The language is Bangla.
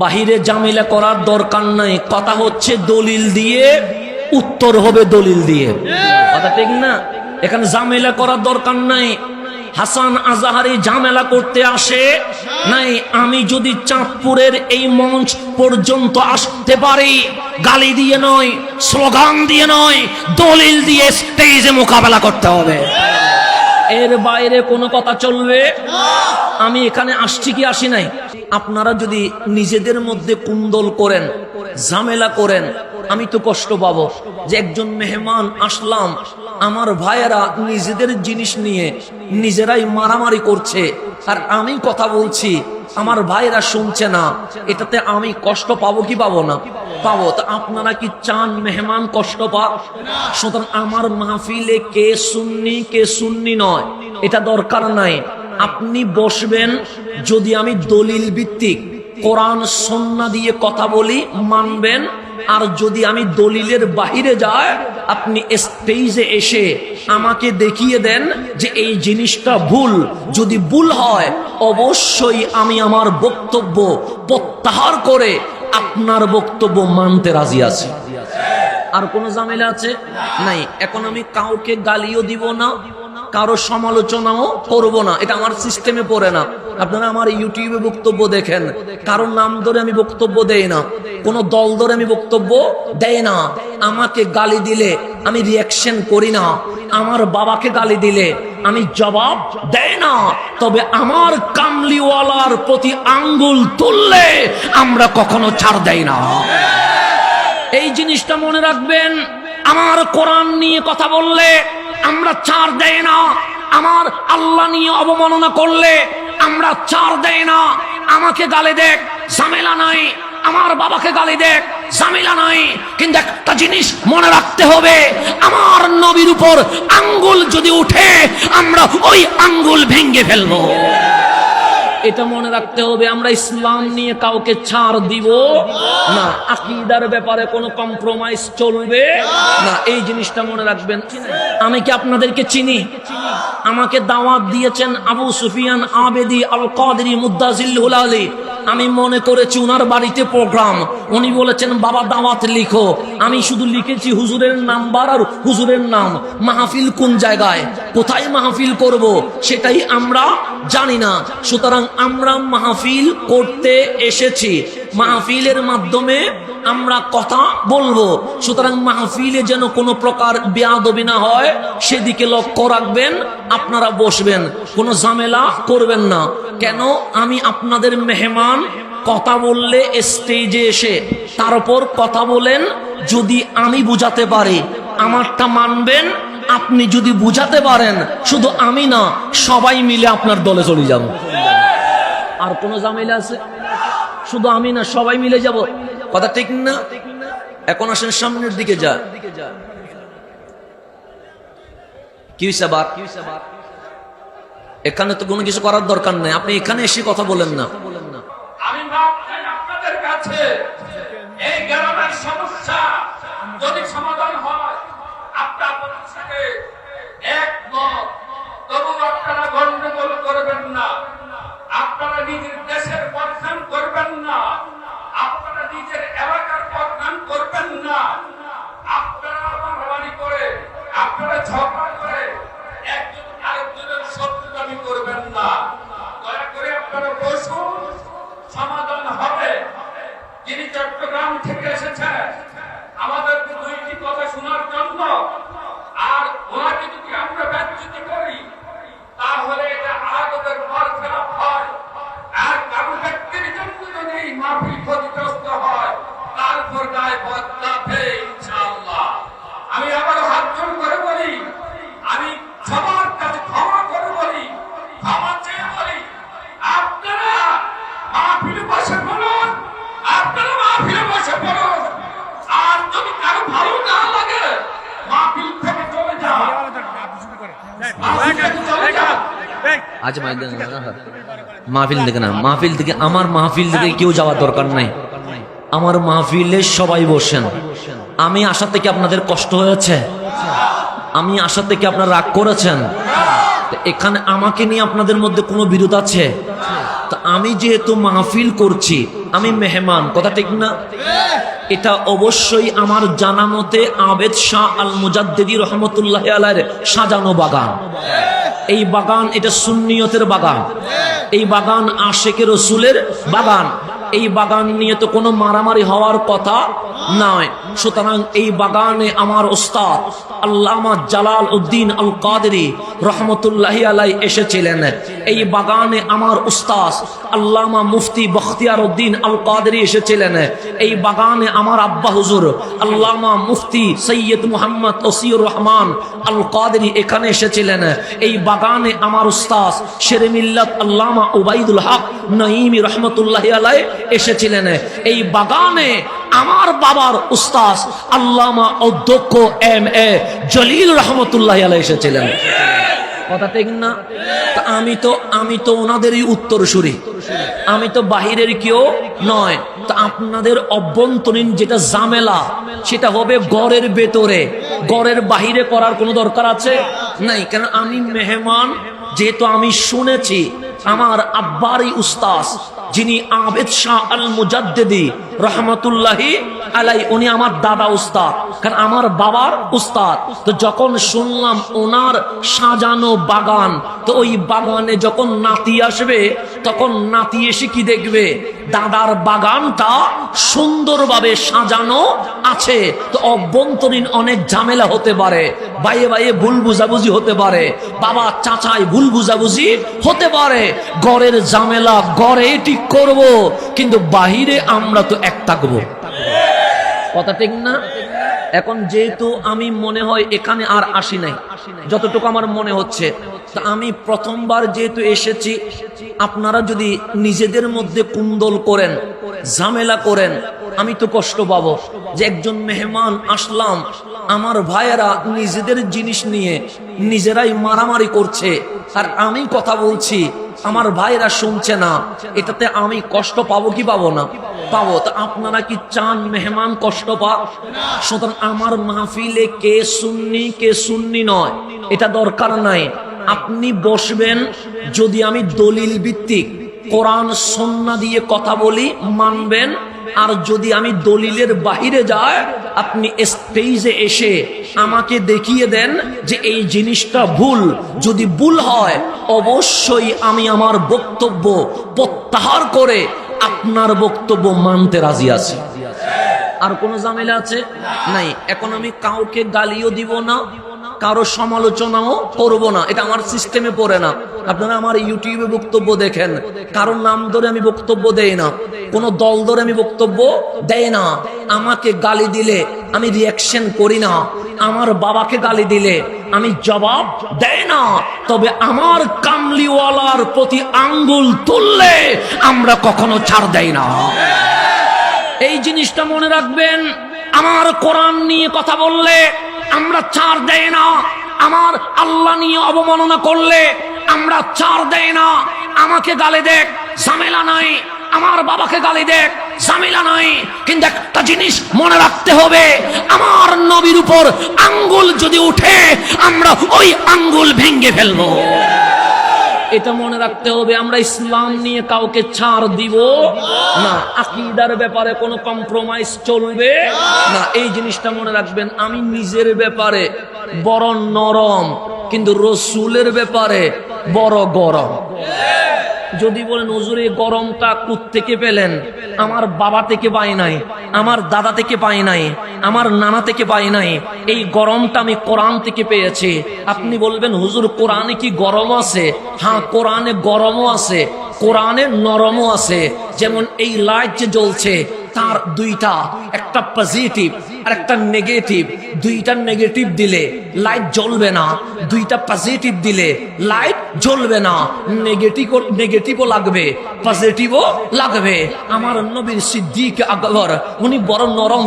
বাহিরে জামিলা করার দরকার নাই। কথা হচ্ছে দলিল দিয়ে, উত্তর হবে দলিল দিয়ে। কথা ঠিক না? এখানে জামেলা করার দরকার নাই। হাসান আজাহারি ঝামেলা করতে আসে নাই। আমি যদি চাঁদপুরের এই মঞ্চ পর্যন্ত আসতে পারি, গালি দিয়ে নয়, স্লোগান দিয়ে নয়, দলিল দিয়ে স্টেজে মোকাবেলা করতে হবে। এর বাইরে কোনো কথা চলবে? আমি এখানে আসছি কি, আসি নাই? আপনারা যদি নিজেদের মধ্যে কুন্দল করেন, ঝামেলা করেন, আমি তো কষ্ট পাবো যে একজন মেহমান আসলাম, আমার ভাইয়েরা নিজেদের জিনিস নিয়ে নিজেরাই মারামারি করছে। আর আমি কথা বলছি, আমার ভাইরা শুনছে না, এটাতে আমি কষ্ট পাবো কি পাবো না? পাবো। তো আপনারা কি চান মেহমান কষ্ট পাক? সুতরাং আমার মাহফিলে কে সুন্নি কে সুন্নি নয়, এটা দরকার নাই। আপনি বসবেন যদি আমি দলিল ভিত্তিক কোরআন, সন্না দিয়ে কথা বলি, মানবেন। আর যদি আমি দলিলের বাহিরে যায় আপনি স্টেজে এসে আমাকে দেখিয়ে দেন যে এই জিনিসটা ভুল। যদি ভুল হয়, অবশ্যই আমি আমার বক্তব্য প্রত্যাহার করে আপনার বক্তব্য মানতে রাজি আছি। আর কোনো ঝামেলা আছে? নাই। এখন আমি কাউকে গালিও দিব না। কারও সমালোচনাও করব না। এটা আমার সিস্টেমে পড়ে না। আপনারা আমার ইউটিউবে বক্তব্য দেখেন। কারোর নাম ধরে আমি বক্তব্য দেই না। কোনো দল ধরে আমি বক্তব্য দেয় না। আমাকে গালি দিলে আমি রিয়াকশন করি না। আমার বাবাকে গালি দিলে আমি জবাব দেয় না। তবে আমার কামলিওয়ালার প্রতি আঙ্গুল তুললে আমরা কখনো ছাড় দেই না। এই জিনিসটা মনে রাখবেন। আমার কোরআন নিয়ে কথা বললে আমরা চার দেয় না। আমার আল্লাহ নিয়ে অবমাননা করলে আমরা চার দেয় না। আমাকে গালে দেখ, ঝামেলা নাই। আমার বাবাকে গালি দেখ, ঝামেলা নাই। কিন্তু একটা জিনিস মনে রাখতে হবে, আমার নবীর উপর আঙ্গুল যদি উঠে, আমরা ওই আঙ্গুল ভেঙ্গে ফেলব। এটা মনে রাখতে হবে, আমরা ইসলাম নিয়ে কাউকে ছাড় দিব না। আকিদার ব্যাপারে কোনো কম্প্রোমাইজ চলবে না। এই জিনিসটা মনে রাখবেন। আমি কি আপনাদেরকে চিনি? আমাকে দাওয়াত দিয়েছেন আবু সুফিয়ান আবেদি আল কাদরি মুদাজিল্লুল আলী। আমি মনে করেছি উনার বাড়িতে প্রোগ্রাম উনি বলেছেন, বাবা, দাওয়াত লিখো। আমি শুধু লিখেছি হুজুরের নাম্বার আর হুজুরের নাম। মাহফিল কোন জায়গায়? কোথায় মাহফিল করব? সেটাই আমরা জানি না। সুতরাং আমরা মাহফিল করতে এসেছি। মাহফিলের মাধ্যমে আমরা কথা বলব। সুতরাং মাহফিলে যেন কোনো প্রকার বেয়াদবি না হয়, সেদিকে লক্ষ্য রাখবেন, আপনারা বসবেন। কোনো ঝামেলা করবেন না। কেন? আমি আপনাদের মেহমান, কথা বললে স্টেজে এসে, তার উপর কথা বলেন, যদি আমি বুঝাতে পারি, আমারটা মানবেন আপনি যদি বুঝাতে পারেন, শুধু আমি না, সবাই মিলে আপনার দলে চলে যাব। আর কোনো ঝামেলা আছে? শুধু আমি না, সবাই মিলে যাব। কথা ঠিক না? এখন আসেন সামনের দিকে যা। এখানে তো কোনো কিছু করার দরকার নেই। আপনি এখানে এসে কথা বলেন না। আমি আপনাদের কাছে এই গ্রামের সমস্যা যদি সমাধান হয় আপনার গন্ডগোল করবেন না। আপনারা নিজের দেশের করবেন না। আপনারা নিজের এলাকার করবেন না। আপনারা আপনারা আজ মাহফিল থেকে না, মাহফিল থেকে আমার মাহফিল থেকে কেউ যাওয়ার দরকার নাই। আমার মাহফিলে সবাই বসেন। আমি আশা থেকে আপনাদের কষ্ট হয়েছে। আমি আশা থেকে আপনারা রাগ করেছেন। এখানে আমাকে নিয়ে আপনাদের মধ্যে কোনো বিরোধ আছে? তা আমি যেহেতু মাহফিল করছি আমি মেহমান, কথা ঠিক না? এটা অবশ্যই আমার জানা মতে আবেদ শাহ আল মুজাদ্দিদি রহমতুল্লাহ আলাইয়ের সাজানো বাগান। এই বাগান এটা সুন্নিয়তের বাগান। এই বাগান আশেকের রসুলের বাগান। এই বাগান নিয়ে তো কোনো মারামারি হওয়ার কথা নয়। সুতরাং এই বাগানে আমার ওস্তাদ আল্লামা জালাল উদ্দিন আল কাদেরি রহমতুল্লাহি আলাই এসেছিলেন। এই বাগানে আমার উস্তাদ আল্লামা মুফতি বখতিয়ার উদ্দিন আল কাদেরি এসেছিলেন। এই বাগানে আমার আব্বা হুজুর আল্লামা মুফতি সৈয়দ মুহাম্মদ ওসিউর রহমান আল কাদেরি এখানে এসেছিলেন। এই বাগানে আমার উস্তাদ শেরে মিল্লাত আল্লামা উবাইদুল হক নঈমি রহমতুল্লাহি আলাই এসেছিলেন। এই বাগানে আমার বাবার উস্তাদ আল্লামা অধ্যক্ষ এম এ জলিল রহমতুল্লাহ আলাই এসেছিলেন। কথা ঠিক না? আমি তো আমি তো ওনাদেরই উত্তর সুরি আমি তো বাহিরের কেউ নয়। তা আপনাদের অভ্যন্তরীণ যেটা জামেলা সেটা হবে গড়ের ভেতরে। গড়ের বাহিরে করার কোনো দরকার আছে? নাই, কেন আমি মেহমান, যেহেতু আমি শুনেছি আমার আব্বারই উস্তাস যিনি আবেদ শাহ আল মুজাদ্দেদি রহমতুল্লাহি আলাই, উনি আমার দাদা উস্তাদ, কারণ আমার বাবার উস্তাদ। তো যখন শুনলাম ওনার সাজানো বাগান, তো ওই বাগানে যখন নাতি আসবে, তখন নাতি এসে কি দেখবে? দাদার বাগানটা সুন্দরভাবে সাজানো আছে। তো অভ্যন্তরীণ অনেক ঝামেলা হতে পারে, বাইয়ে বাইয়ে ভুল বুঝাবুঝি হতে পারে, বাবা চাচাই ভুল বুঝাবুঝি হতে পারে। গড়ের ঝামেলা গড়ে ঠিক করব, কিন্তু বাহিরে আমরা তো এক থাকব। কথা ঠিক না? এখন যেহেতু আমি মনে হয় এখানে আর আসি নাই, যতটুকু আমার মনে হচ্ছে, তা আমি প্রথমবার যেহেতু এসেছি, আপনারা যদি নিজেদের মধ্যে কুন্দল করেন, ঝামেলা করেন, আমি তো কষ্ট পাবো যে একজন মেহমান আসলাম, আমার ভাইয়েরা নিজেদের জিনিস নিয়ে নিজেরাই মারামারি করছে, আর আমি কথা বলছি আমার ভাইরা শুনছে না। এটাতে আমি কষ্ট পাবো কি পাবো না? পাবো। তা আপনারা কি চান মেহমান কষ্ট পাক? সুতরাং আমার মাহফিলে কে সুন্নি কে সুন্নি নয়, এটা দরকার নাই। আপনি বসবেন, যদি আমি দলিল ভিত্তিক কোরআন, সন্না দিয়ে কথা বলি, মানবেন, আর যদি আমি দলিলের বাহিরে যাই আপনি স্টেজে এসে আমাকে দেখিয়ে দেন যে এই জিনিসটা ভুল। যদি ভুল হয়, অবশ্যই আমি আমার বক্তব্য প্রত্যাহার করে আপনার বক্তব্য মানতে রাজি আছি। আর কোনো ঝামেলা আছে? নাই। এখন আমি কাউকে গালিও দিব না। কারও সমালোচনাও করব না। এটা আমার সিস্টেমে পড়ে না। আপনারা আমার ইউটিউবে বক্তব্য দেখেন। কারোর নাম ধরে আমি বক্তব্য দেই না। কোনো দল ধরে আমি বক্তব্য দেয় না। আমাকে গালি দিলে আমি রিয়াকশন করি না। আমার বাবাকে গালি দিলে আমি জবাব দেয় না। তবে আমার কামলিওয়ালার প্রতি আঙ্গুল তুললে আমরা কখনো ছাড় দেয় না। এই জিনিসটা মনে রাখবেন। আমার কোরআন নিয়ে কথা বললে আমরা ছাড় দেয় না। আল্লাহ নিয়ে অবমাননা করলে আমরা ছাড় দেয় না। আমাকে গালে দেখ, ঝামেলা নাই। আমার বাবাকে গালি দেখ, ঝামেলা নাই। কিন্তু একটা জিনিস মনে রাখতে হবে, আমার নবীর উপর আঙ্গুল যদি উঠে, আমরা ওই আঙ্গুল ভেঙ্গে ফেলব। এটা মনে রাখতে হবে, আমরা ইসলাম নিয়ে কাউকে ছাড় দিব না। আকিদার ব্যাপারে কোনো কম্প্রোমাইজ চলবে না। এই জিনিসটা মনে রাখবেন, আমি নিজের ব্যাপারে বড় নরম। কিন্তু রসুলের ব্যাপারে বড় গরম। যদি বলেন, হুজুর, এই গরমটা কুত থেকে পেলেন? আমার বাবা থেকে পাই নাই, আমার দাদা থেকে পাই নাই, আমার নানা থেকে পাই নাই। এই গরমটা আমি কোরআন থেকে পেয়েছি। আপনি বলবেন, হুজুর, কোরআনে কি গরম আছে? হ্যাঁ কোরআনে গরমও আছে, কোরআনে নরমও আছে। যেমন এই লাইট যে জ্বলছে তার দুইটা, একটা পজিটিভ আর একটা নেগেটিভ দুইটা নেগেটিভ দিলে লাইট জ্বলবে না, দুইটা পজিটিভ দিলে লাইট জ্বলবে না। নেগেটিভ নেগেটিভও লাগবে পজিটিভও লাগবে। আমার নবীর সিদ্দিক আকবর, উনি বড় নরম